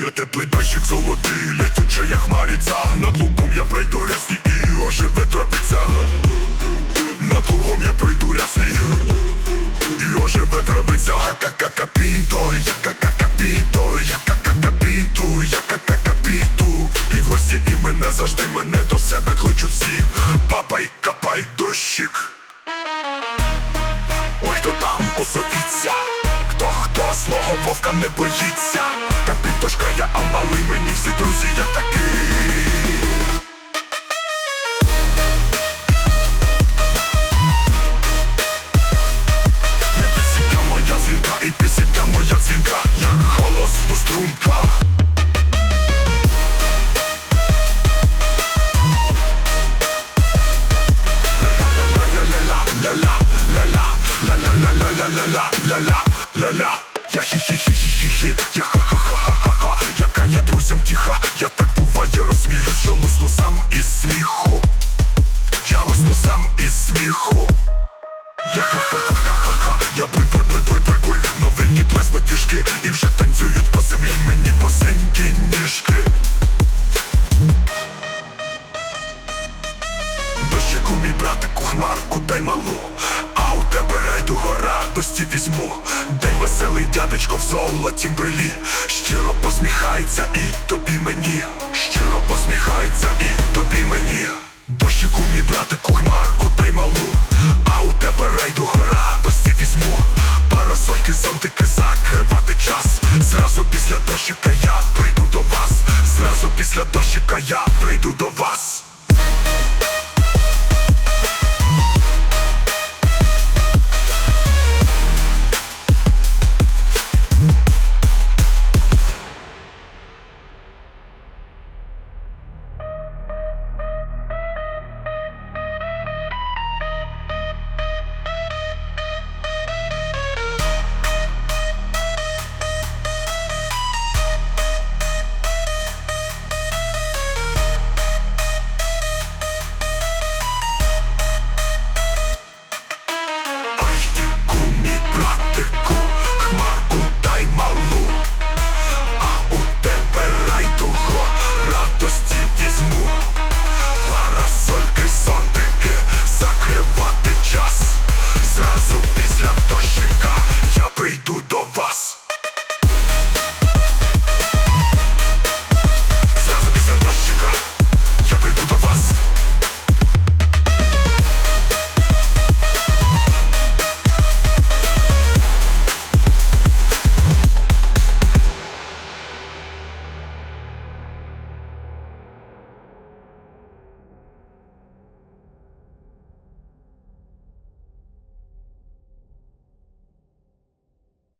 я теплий дощик золотий, летюча я хмариця Над лугом я пройду рясні і оживе тропиця Над лугом я пройду рясний і оживе травиця Ка-ка-ка-піто, я ка-ка-ка-піто, я ка-ка-ка-піту, я ка-ка-ка-піту І гості і мене завжди мене до себе кличуть всі. Папай, капай, дощик хто злого вовка не боїться. Капітошка я, а мені всі друзі я такий Не пісенька моя дзвінка і пісенька моя дзвінка Як голос у струнках Ля-ля, я хі-хі-хі-хі-хі, я ха-ха-ха-ха-ха Яка я друзям тиха, я так буває розмію, що лусну сам із сміху Я лусну сам із сміху Я ха-ха-ха-ха-ха, я буй-буй-буй-буй-буй Новинні і вже танцюють по землі мені босенькі ніжки Дощику мій братику хмарку дай малу радості візьму, День веселий дядечко в золотім брелі Щиро посміхається і тобі мені, щиро посміхається і тобі мені. Дощику мій братику хмарку дай малу, а у тебе рейду радості візьму, парасольки, зонтики, закривати час. Зразу після дощика я